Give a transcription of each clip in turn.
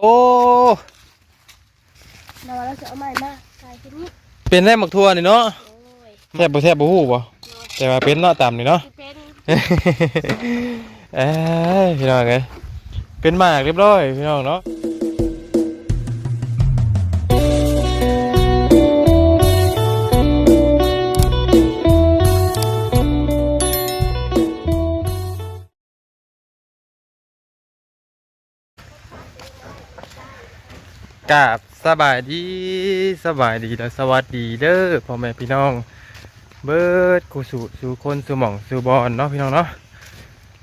โอ้เราเราจะเอาใหม่มาใส่ที่นี่เป็นได้หมักทั่วนี่เนาะโอ้ยแทบบ่แทบบ่ฮู้บ่แต่ว่าเป็นเนาะตามนี่เนาะ ที่เป็นเอ้ยพี่น้องเอ้ยเป็นหมากเรียบร้อยพี่น้องเนาะ กาบสบายดีสบายดีและสวัสดีเด้อพ่อแม่พี่น้อง เบิดกูสู่สู่คนสู่หม่องสู่บอลเนาะพี่น้องเนาะ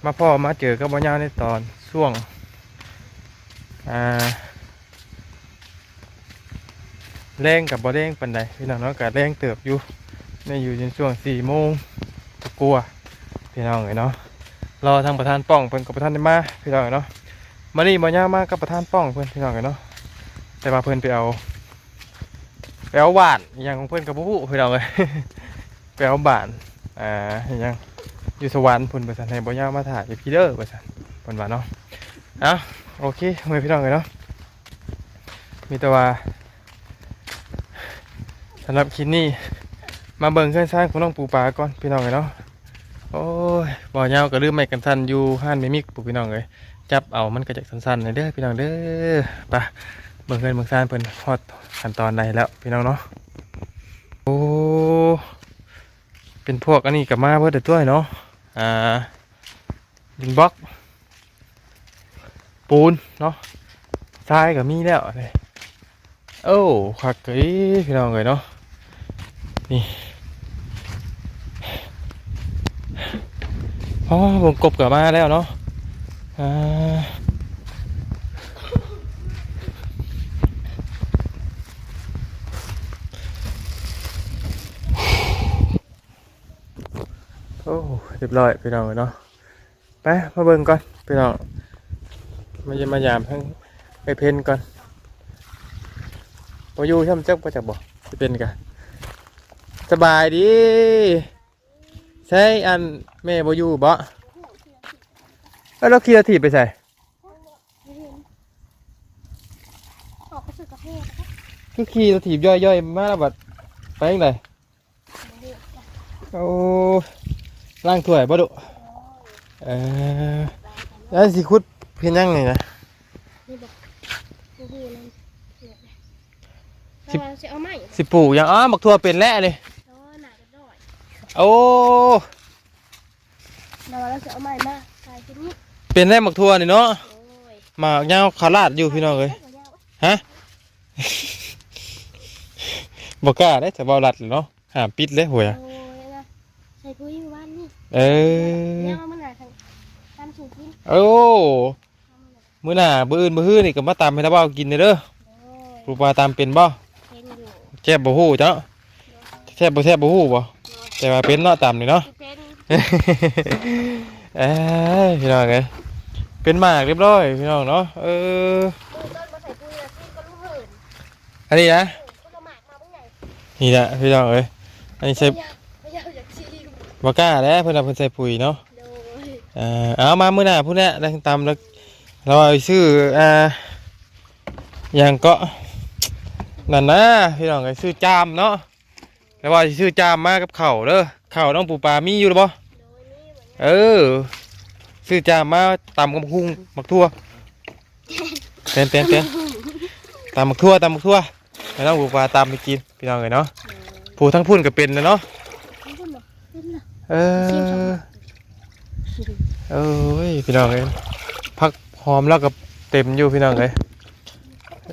มาพ่อมาเจอกับบ่ยาวในตอนช่วงอ่าแรงกับบ่แรงปันใดพี่น้องเนาะกับแรงเติบอยู่ในอยู่จนช่วงสี่โมงกลัวพี่น้องเลยเนาะรอทางประธานป้องเพิ่นกับประธานได้มาพี่น้องเอ้ยเนาะมานี่บ่ยาวมากับประธานป้องเพิ่นพี่น้องเลยเนาะ แต่ว่าเพิ่อนไปเอาไปเอาหวานอย่างของเพิ่อนกับผู้พี่น้องเลยไปเอาบานอ่าอย่างอยู่สวรรค์พุ่นประสันให้บ่ยาวมาถ่ายอยู่พีเด้อประสันพุ่นว่าเนาะเอาโอเคเมื่อพี่น้องเลยเนาะมีแต่ว่าสำหรับคลิปนี้มาเบิ่งเครื่องสร้างของน้องปูปลาก่อนพี่น้องเลยเนาะโอ้ยบ่ยาวก็ลืมไม่กันทันอยู่ห้านเมมิกปูพี่น้องเลยจับเอามันก็จะสั้นๆเลยเด้อพี่น้องเด้อไป เบิ่งเงินเบิ่งซ่านเพิ่นฮอดขั้นตอนใดแล้วพี่น้องเนาะโอ้เป็นพวกอันนี้กับมาเพื่อแต่ตัวเนาะอ่าดินบล็อก ปูนเนาะทรายกับมีแล้วเลยโอ้ขักเอ้พี่น้องเลยเนาะนี่อ๋อวงกบกับมาแล้วเนาะอ่า โอ้เรียบร้อยพี่น้องเนาะไปมาเบิ่งก่อนพี่น้องมาเยี่ยมมายามทั้งไปเพ่นก่อนพออยู่ช่ำเจ้าก็จะบอกจะเป็นกันสบายดีใช่อันแม่บอยู่บ่เอ้ยแล้วขี่รถถีบไปใส่ออกไปสู่กระเพาะคือขี่รถถีบย่อยๆมาแล้วบัดไปยังไงโอ้ ล่างถ้วยบ่ดุเออแล้วสิคุดเพียงยังไงนะนี่บอกดูดูนั่นสิเราจะเอาใหม่สิปลูกยังอ๋อหมักทั่วเป็นแล้วเลยโอ้หนาจะด้อยโอ้เราเราจะเอาใหม่มาใส่ที่นี่เป็นได้หมักทั่วนี่เนาะโอ้ยหมากยาวขาลาดอยู่พี่น้องเลยฮะบอกกล้าได้แต่เบาลัดเลยเนาะหามปิดเลยหัวยโอ้ยนะใส่ปุ๋ยอยู่บ้านนี่ เออเนี่ยเอามาหนาทางตามสูงขึ้นโอ้มื้อหน้ามื้ออื่นมื้อฮื้อนี่ก็มาตามให้ตาเบ้ากินเด้อเด้อโอ้ยปลูกปลาตามเป็นบ่เป็นอยู่แซ่บบ่ฮู้จ้ะแซ่บบ่แซ่บบ่ฮู้บ่แต่ว่าเป็นเนาะตามนี่เนาะที่เป็นเอ้ยพี่น้องเอ้ยเป็นหมากเรียบร้อยพี่น้องเนาะเออตู้ต้นมาใส่ปุ๋ยแล้วที่ก็รู้เหินอันนี้นะก็ละหมากมาเมื่อไงนี่แหละพี่น้องเอ้ยอันนี้ใส่ บ่กล้าแล้วเพิ่นเอาเพิ่นใส่ปุ๋ยเนาะโดยเอ่อเอามามื้อหน้าพุ่นแหละดังตามแล้วเราเอาไปซื้ออ่าอย่างก็นั่นนะพี่น้องไอ้ซื้อจามเนาะแล้วว่าสิซื้อจามมากับข้าวเด้อข้าวน้องปูปลามีอยู่หรือบ่โดยนี่เหมือนเออซื้อจามมาตำกับมักหุ่งมักทั่วเต้นเต้นเต้นตำมักทั่วตำมักทั่วให้น้องปูปลาตำไปกินพี่น้องเอ้ยเนาะผู้ทั้งพุ่นก็เป็นนะเนาะนี่ก็เหรอ เอเออเอ้ยพี่น้องเอ้ยพักหอมแล้วก็เต็มอยู่พี่น้องเอ้ย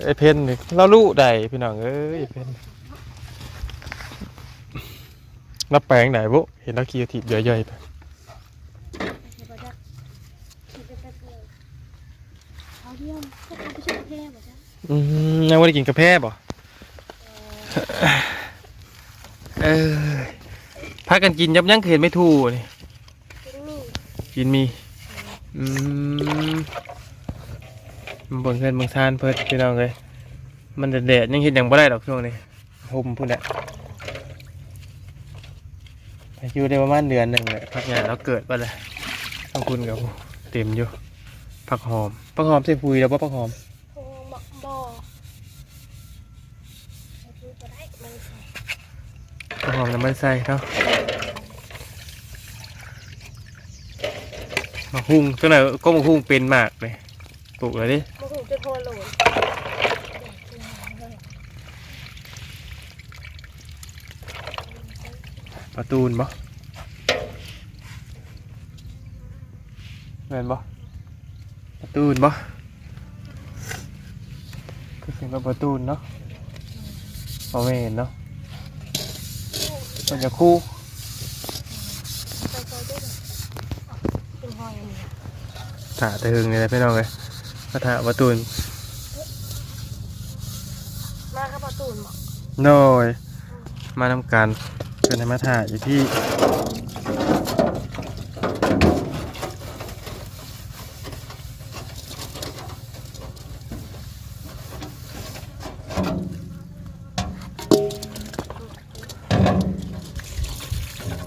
ไอเพนนี่เรารู้ได้พี่น้องเอ้ยไอเพนรับแปลงไหนบุเห็นนักขี่ถีบเยอะๆไปเอาเยี่ยมก็เอาไปช่วยแพร่หมดจ้ะอืมยังไม่ได้กินกาแฟบ่เออากันกินยับยั้งเห็นไม่ถูกนี่เป็นนี่กินมีอืมเบิ่งเงินบิ่งทานเพิ่นพี่น้องเลยมันแดดยังเห็นยังบ่ได้ดอกช่วงนี้ห่มพุ่นแหละอยู่ได้ประมาณเดือนหนึ่งเลยพักงานแล้วเกิดไปเลยต้องคุณกับเต็มอยู่ผักหอมผักหอมใส่ปุ๋ยแล้วป่ะผักหอมโอ้หมักหอมน้ำมันใส่เนาะ มาหุ้งตัวไหนก็มาหุ้งเป็นมากเลยปลูกเลยดิมะฮุงจะโทนโหลนประตูนบ่แม่นบ่ประตูนบ่ก็เสียงว่าประตูนเนาะบ่แม่นเนาะมันจะคู่ ใส่ซอยด้วยเป็นหอยอันนี้ ถาตะหึงนี่แหละพี่น้องเลยมาถาประตูนมาครับประตูนบอกน้อยมานำการเป็นธรรมถาอยู่ที่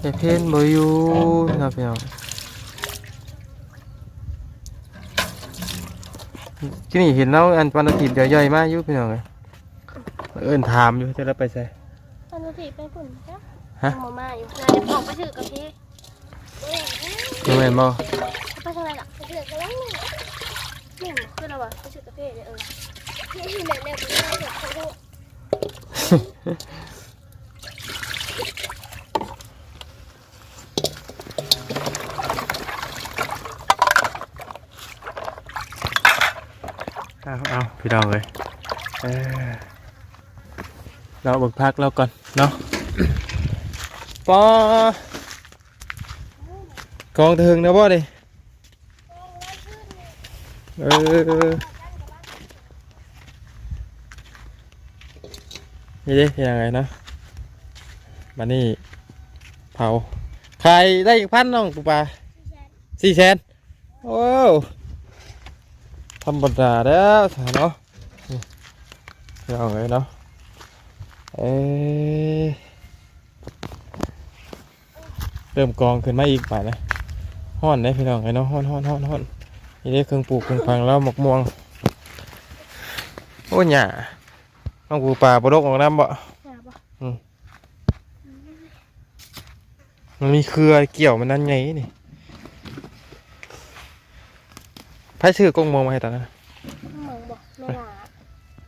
ไอเพนบอยู่นะพี่น้อง ที่นี่เห็นแล้วอันวันอาทิตย์ย่อยๆมากอยู่พี่น้องเลยเอินถามอยู่จะได้ไปใส่ตอนนี้ไปฝุ่นจ้ะฮะมาม่าอยู่นายจะออกไปถือกะทิเอ้ยยังไงบ่ไปทำไมล่ะไปถือกะแล้วหนึ่งหนึ่งคืออะไรวะไปถือกะทิเนี่ยเออนี่คือแบบแบบนี้แบบเขา เอาเอาพี่น้องเลยเออเราเบิกพักเราก่อนเนาะปอกองถิงนะบ่ดิเออนี่ดิยังไงเนาะมานี่เผาใครได้อีกพันน้องปูปลาสี่แสนโอ้ว ธรรมดาแล้วสาเนาะนี่เอาไงเนาะเอ้ยเริ่มกองขึ้นมาอีกไปนะห้อนได้พี่น้องไงเนาะห้อนห้อนห้อนห้อนนี่ได้เครื่องปลูกเครื่องพังแล้วหมกม่วงโอ้ยหย่าต้องปลูกป่าปลดกออกน้ำบ่หาปะมันมีเครือเกี่ยวมันนั่นไงนี่ ไพ่ชื่อกงมองมาให้ตอนนั้น เหมืองบอกไม่หลา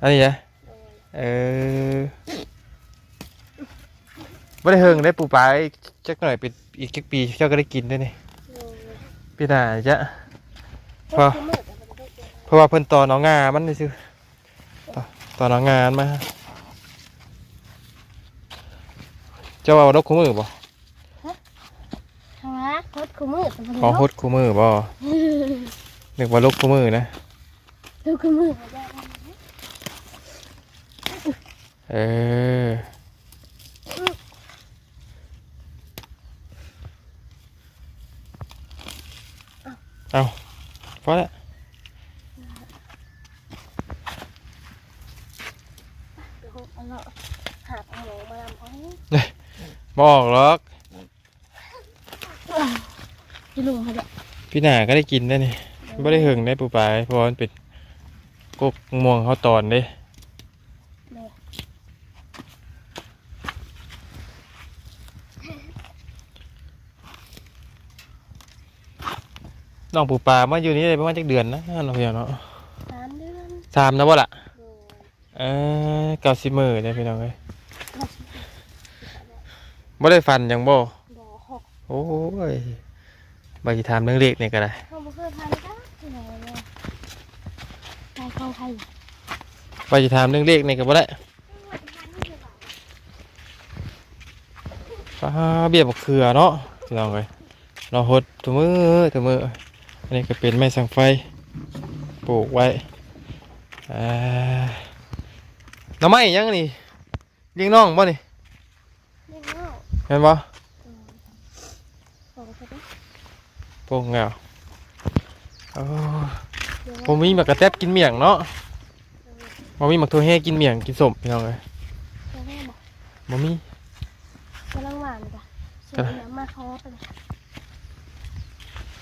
อันนี้นะเออเออไม่ได้เฮิงได้ปูปลาอีกจักหน่อยเป็นอีกจักปีเจ้าก็ได้กินได้นี่เออพี่นาจะพอคือมืดแต่มันไม่ได้เจอเพราะว่าเพิ่นต่อหน้องงามันนี่ซื้อต่อต่อหน้องงานมาเจ้าเอาดอกคู่มือบ่ทำไมโคตรคือมืดแต่มันขอฮดคู่มือบ่ นึกว่าลกคู่มือนะดูคือมืดไม่ได้เออเอาพอละเดี๋ยวเอาละหาเอาหลงมาทำเอาบอกหรอก พี่ลุงเขาจะพี่หนาก็ได้กินได้นี่ ไม่ได้เหิงได้ปูปลาเพราะว่ามันเป็นกกม่วงเขาตอนเด้น้องปูปลามาอยู่นี่ได้ประมาณจักเดือนนะเราเพียงเนาะสามเดือนสามนะบ่ล่ะโดยเออเก้าสิบมือได้พี่น้องเอ้ยบ่ได้ฟันหยังบ่ดอกหกโอ้ยใบถามเรื่องเล็กนี่ก็ได้เขาไม่เคยทานจ้าที่ไหนเลยใคร เข้าใครใบถามเรื่องเล็กนี่ก็บ่ได้ป้าเบี้ยบักเขือเนาะพี่น้องเอ้ยเราหดตัวมือตัวมืออันนี้ก็เป็นไม้สังไฟปลูกไว้อ่าหน้ำไม้ยังนี่เลี้ยงน้องบ่นี่เลี้ยงเงาเห็นบ่บอกเขาดิโป่งแล้วโอ้ ผมมีหมักกระแตบกินเมี่ยงเนาะผมมีหมักถั่วแห้กินเมี่ยงกินสมพี่น้องเอ้ยจะแม่บอกบ่มีกำลังหวานจ้ะเสียน้ำมาเขาไปเลย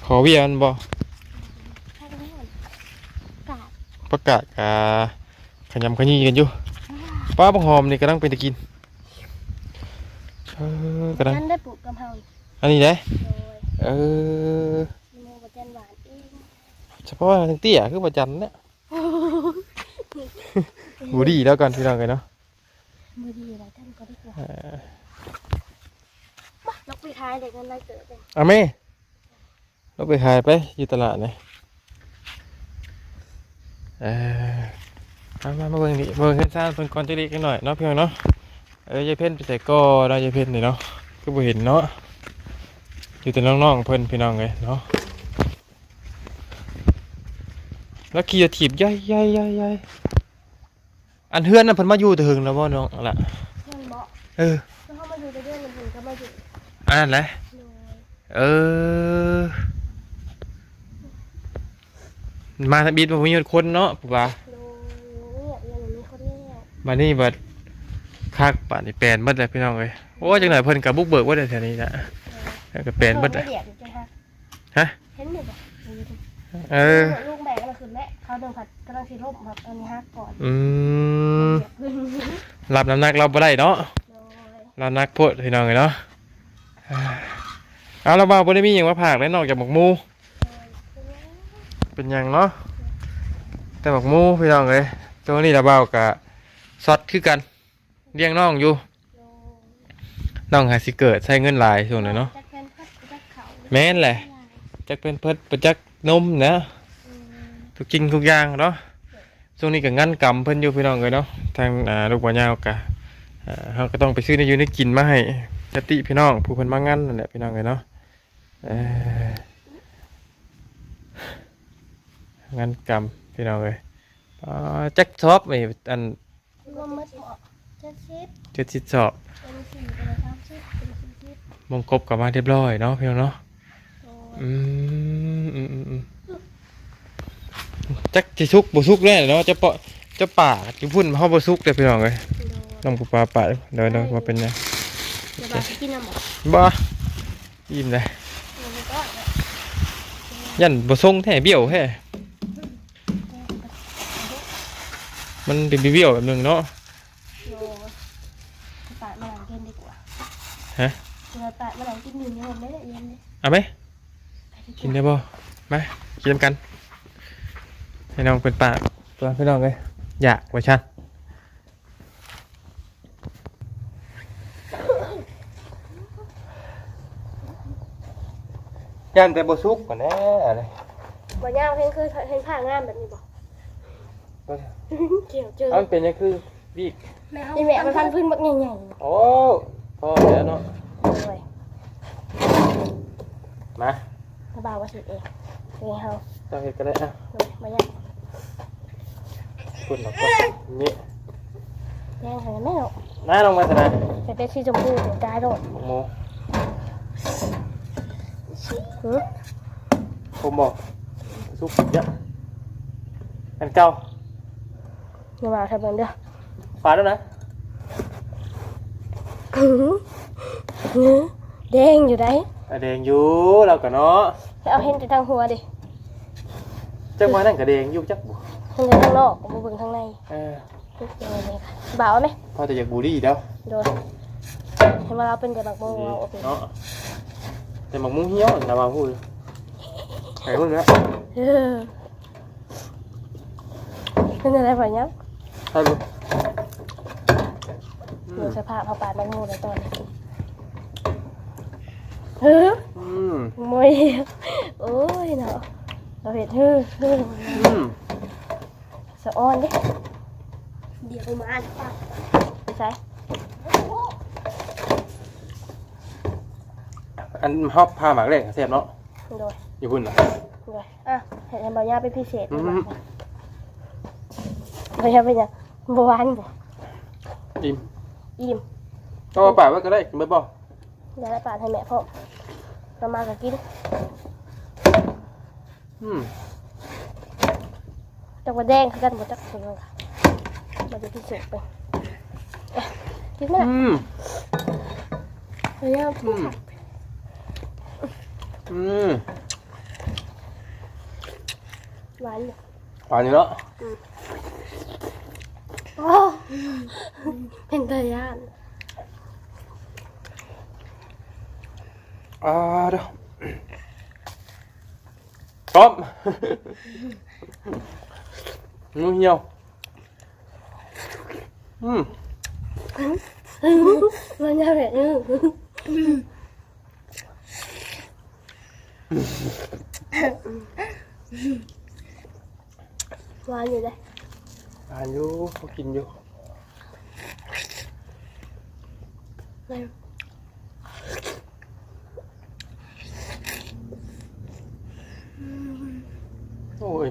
ขอเวียนบ่ให้กันให้หมดกาดประกาศกาขขยำขยี้กันอยู่ป้าบังหอมนี่กำลังเป็นตะกินเออกำลังฉันได้ปลูกกะเพราอันนี้ได้โดย เออ มีโมบะจันหวานเอง เฉพาะทั้งเตี้ยคือประจันเนี่ยบูดีแล้วกันพี่น้องกันเนาะมือดีอะไรท่านก็ได้กว่าเออมาลกไปท้ายเด็กนั้นได้เกิดเป็นเอาแม่เราไปขายไปอยู่ตลาดเลยเออมามามาเบิ่งนี่เบิ่งเฮ็ดซ่านเพิ่นก่อนจะดีกันหน่อยเนาะพี่น้องเนาะเออยายเพ่นไปใส่ก้อเนาะยายเพ่นนี่เนาะคือบ่เห็นเนาะอยู่แต่น้องๆเพิ่นพี่น้องเลยเนาะ แล้วขี่จะถีบใหญ่ใหญ่ใหญ่ใหญ่อันเฮือนน่ะเพิ่นมาอยู่แต่หึงแล้วบ่น้องล่ะเพื่อนบอกเออแล้วเขามาดูในเรื่องมันถึงก็มาอยู่อันนั้นแหละโดยเออ มาทางบิดมามีคนเนาะปุ๊บว่าโดยเนี่ยอย่างนี้เขาเรียกมานี่บัดคักป่านนี่แปลนเบิดเลยพี่น้องเอ้ยโอ้จังไหนเพิ่นกับบุกเบิกว่าได้แถวนี้นะแล้วก็แปลนเบิดเลเลยยเดียดจังฮะฮะเห็นไหมบอกเออ ลูกแบกกำลังขึ้นแม่เขาเดินผัดกำลังสีร่มแบบอันนี้ฮักก่อนอืมเหยียบขึ้นโดยรับน้ำหนักเราบ่ได้เนาะรับน้ำหนักโพดพี่น้องเอ้ยเนาะเอาเราบ่าวบ่ได้มีหยังมาผากเลยนอกจากหมกหมู เป็นหยังเนาะแต่หมกหมูพี่น้องเอ้ยตัวนี้เราบ่าวกะซอดคือกันเลี้ยงน้องอยู่น้องหาสิเกิดใช้เงินหลายส่วนเลยเนาะ จักแฟนพัดจักเขาแม่นแหละ จักเป็นเพิดประจักนมนะ ทุกจริงทุกอย่างเนาะช่วงนี้ก็งั้นกรรมเพิ่นอยู่พี่น้องเลยเนาะทางอ่าลูกบ่ยาวกะอ่าเฮาก็ต้องไปซื้อในอยู่ในกินมาให้จติพี่น้องผู้เพิ่นมางั้นนั่นแหละพี่น้องเลยเนาะเอ่องั้นกรรมพี่น้องเลยอ่าจักชอบไอ้อันรวมมัดเหมาะจักชิปเจ็ดสิบสอบเป็นสี่เป็นสามชิปเป็นสี่ชิปมงกบกลับมาเรียบร้อยเนาะพี่น้องเนาะโดยอืมอืมอืมอืม จักจะสุกบ่สุกแน่เนาะจะเปาะจะป่าจะพุ่นเฮาบ่สุกเด้อพี่น้องเอ้ยโดยน้ำกูปลาป่าเดี๋ยวเดี๋ยวมาเป็นไงเดี๋ยวบาสกินน้ำหมอบ่อิ่มเลยเดี๋ยวมันก็เนี่ยยันบ่ทรงแท้เบี้ยวแท้มันเป็นเบี้ยวๆแบบหนึงเนาะโดยปาดมาหลังกินดีกว่าฮะเราปาดมาหลังกินอยู่เนี่ยมันไม่ได้เย็นเลยเอาไหมไปดีกกินว่าได้บ่มากินนำกัน ให้น้องเป็นปากตัวพี่น้องเอ้ยอยากว่าชันยันแต่บ่สุกกว่าแน่อะไรบ่ย่างเพ่งคือเพ่งผ้างามแบบนี้บ่เกี่ยวเจอเอามันเป็นยังคือบีกนี่แม่มันพันพื้นบักใหญ่โอ้พอแล้วเนาะๆเลยมาระบาวว่าสิเองเป็นไงเฮาเจ้าเห็ดก็ได้อะเลยบ่ย่าง คุณหรอกก็นี่ย่างให้แม่เนาะน้าลงมาสนะไปเป็นสีชมพูเดี๋ยวได้โดดหมกโมหือผมบอกสุกเยอะอันเก่าอย่ามาใส่เบิ่งเด้อฝาแล้วนะหือหือแดงอยู่ได้อะแดงอยู่เราก็เนาะให้เอาเห็นแต่ทางหัวดิ จักมานั่นก็แดงอยู่จักบ่เห็นแต่ทางนอกบ่เบิ่งทางในเออปึ๊บเป็นไงนี่ค่ะบ่าวเอาไหมพอแต่อยากบูรี่แล้วโดนเห็นว่าเราเป็นแต่บักโมงเราโอเคเนาะแต่หมักมุ้งเหี่ยวนะมาพูดไอ้พูดนะเออเป็นอะไรแบบนี้ใช่บ่ดูสภาพเขาปาดมันงูในตอนนี้เฮ้ออืมมวยโอ้ยเนาะ เราเห็นเฮ้อเฮ้ออืมสะอ้อนดิเดี๋ยวมาอ่านปากไปใช้อันฮอบผ้าหมากแรกแซ่บเนาะโดยอยู่พุ่นน่ะโดยอะเห็นบางอย่างเป็นพิเศษอืไหมมบางอย่างเป็นยังบหวานบ่อิ่มอิ่มก็มาป่าไว้ก็ได้กินเบิดบ่เดี๋ยวได้ปาดให้แม่พ่อเรามากับกิน อืมจักว่าแดงคือกันหมดจักคนเลยค่ะมันจะพิเศษไปอะกินไหมล่ะอืมบางอย่างกินค่ะอืมหวานอยู่หวานอยู่เนาะอืมเป็นตายานอ่าเด้อ พร้อมงูเหี่ยวอืมมันยาวแบบนี้หวานอยู่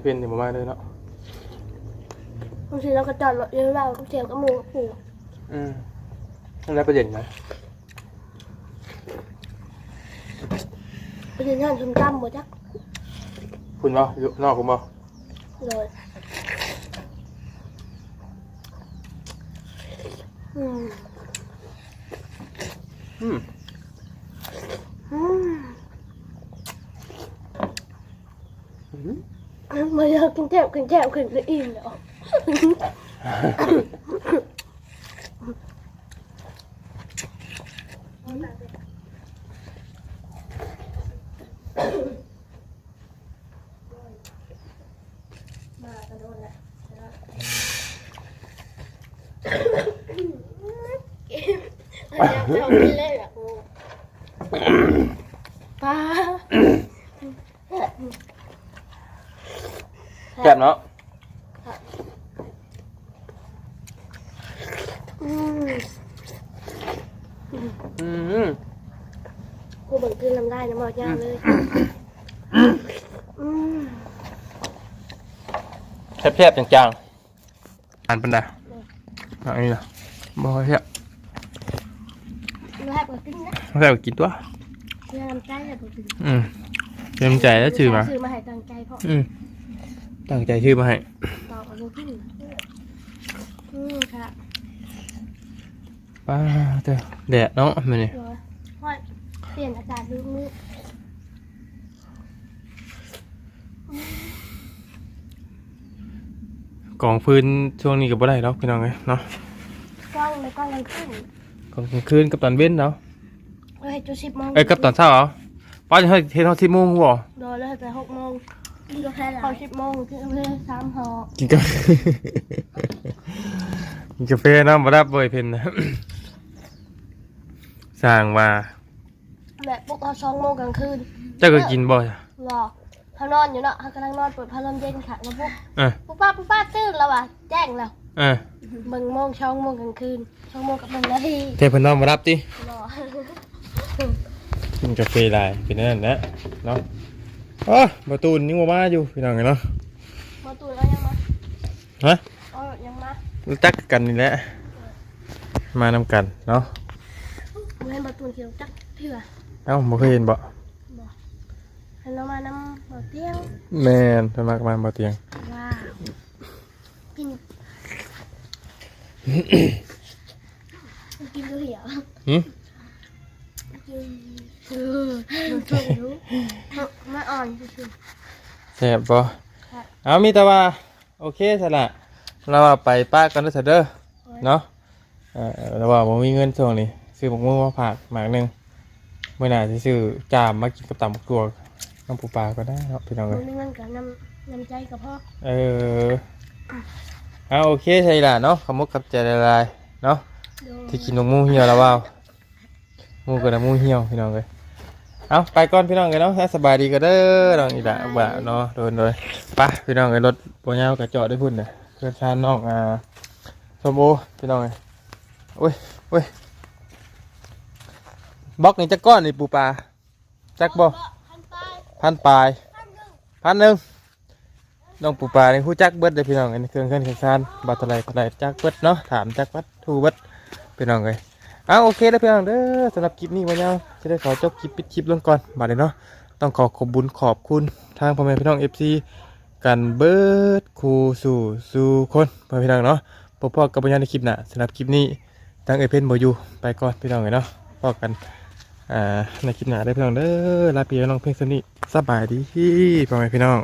เป็นอยู่บ้านเลยเป็นเดี๋ยวมาเลยเนาะบางทีเราก็จอดรถเลี้ยวเราเสียงก็มูกผูอืมนั่นแหละประเด็นนะไปเดินทางชมจำบ่จักคุณบ่อยู่นอกคุณบ่เลยอืม อืม อืม อืมมาเยอะกินแจ่วกินแจ่วกินไปอิ่มแล้ว มากระโดดแล้วอยากจะเอาไปเล่นอะกูป้า แซ่บเนาะ อืม อืมกูเบิ่งคืนลำได้นะหมดยาวเลยอืมแซ่บๆจังๆอ่านปันไดอันนี้ล่ะบ่แซ่บแรกว่ากินนะแซ่บกินตัวเชื่อลำใจอะบ่กินอืมเต็มใจแล้วชื่อมาซื้อมาให้ตั้งใจเพราะอืมตั้งใจชื่อมาให้ต่อกับบ่กินอืมค่ะ ป้าเด้อแดดเนาะมันนี่เดี๋ยวว่าเปลี่ยนอากาศดูมือกองฟืนช่วงนี้ก็บ่ได้แล้วพี่น้องเอ้ยเนาะกล้องในกล้องมันขึ้นกองกลางคืนกับตอนเว้นเนาะเอ้ยจุดสิบโมงเอ้ยกับตอนเช้าเหรอป้าจะให้เฮ็ดเฮา10โมงบ่โดนแล้วไปหกโมงกินกาแฟพอสิบโมงกินกาแฟสามห่อกินกาแฟ กินกาแฟเนาะบ่ได้บ่อยเพิ่นนะ สร้างว่า แบบปลุกเอาสองโมงกลางคืนเจ้าก็กินบ่จ้ะรอเขานอนอยู่เนาะเขากำลังนอนเปิดพัดลมเย็นค่ะแล้วปุ๊บเออปุ๊บป้าปุ๊บป้าตื่นแล้วว่ะแจ้งแล้วเออเบิ่งโมงช่องโมงกลางคืนช่องโมงกับเบิ่งนาทีเทพเพิ่นนอนมารับติรอกินกาแฟหลายเป็นนั่นแหละเนาะอ๋อประตูนี่บ่มาอยู่พี่น้องเอ้ยเนาะมาตูนแล้วยังมาฮะเอายังมารู้จักกันนี่แหละมานำกันเนาะ เล่นประตูเขียวจักเถื่อเอ้าบ่เคยเห็นบ่ให้เรามานำบ่อเตี้ยวแม่นเพิ่นมากมาบ่เตียง ว้าวกิน กินก็เหี่ยวหึ กินเออดูช่วยรู้ไม่อ่อนคือ แซ่บบ่ค่ะเอามีแต่ว่า โอเคซะละเราว่าไปป้ากันเด้อเถอะเด้อ เนาะเออเราว่าบ่มีเงินช่วงนี้ ซื้อบักม่วงมาฝากหมากหนึงมื้อหน้าสิซื้อจามมากินกับตำบักตัวน้ำปูปลาก็ได้เนาะพี่น้องมัเอ้นยมีเงินกับน้ำน้ำใจกับพ่อเออเอาโอเคใช่ล่ะเนาะขอบมุกกับใจละลายเนาะ โดนที่กินนมมูเหี่ยวแล้วว่ามูกับน้ำมูเหี่ยวพี่น้องเลยเอาไปก่อนพี่น้องเลยเนาะให้สบายดีก็เด้อน้องอีละบ่าเนาะโดนเลยไปพี่น้องเลยรถปัวยาวกระจอดได้พุ่นเนี่ยเพื่อนชานน้องอ่าสมโอพี่น้องเลยโอ้ยโอ้ย บล็อกนี่จักก้อนนี่ปูปลาจักบ่พันไปพันปลายพันหนึ่งพันหนึ่งน้องปูปลานี่คู่จักเบิดเลยพี่น้องอันนี้เครื่องเครื่องเครื่องชานบาทเท่าไหรเท่าไหรจักเบิดเนาะถามจักวัดทูเบิดพี่น้องเลยเอาโอเคแล้วพี่น้องเด้อสำหรับคลิปนี้วันนี้จะได้ขอจบคลิปปิดคลิปลงก่อนมาเลยเนาะต้องขอขอบบุญขอบคุณทางพ่อแม่พี่น้องเอฟซีกันเบิดครูสู่สู่คนพ่อแม่พี่น้องเนาะพบพ่อกับปัญญาในคลิปหน้าสำหรับคลิปนี้ทางเอเพนโบอยูไปก่อนพี่น้องเลยเนาะพอกัน อ่าในคลิปหน้าได้เพี่น้องเด้อลาปีน้องเพียงสนิทสบายดีพ่อแม่พี่น้อง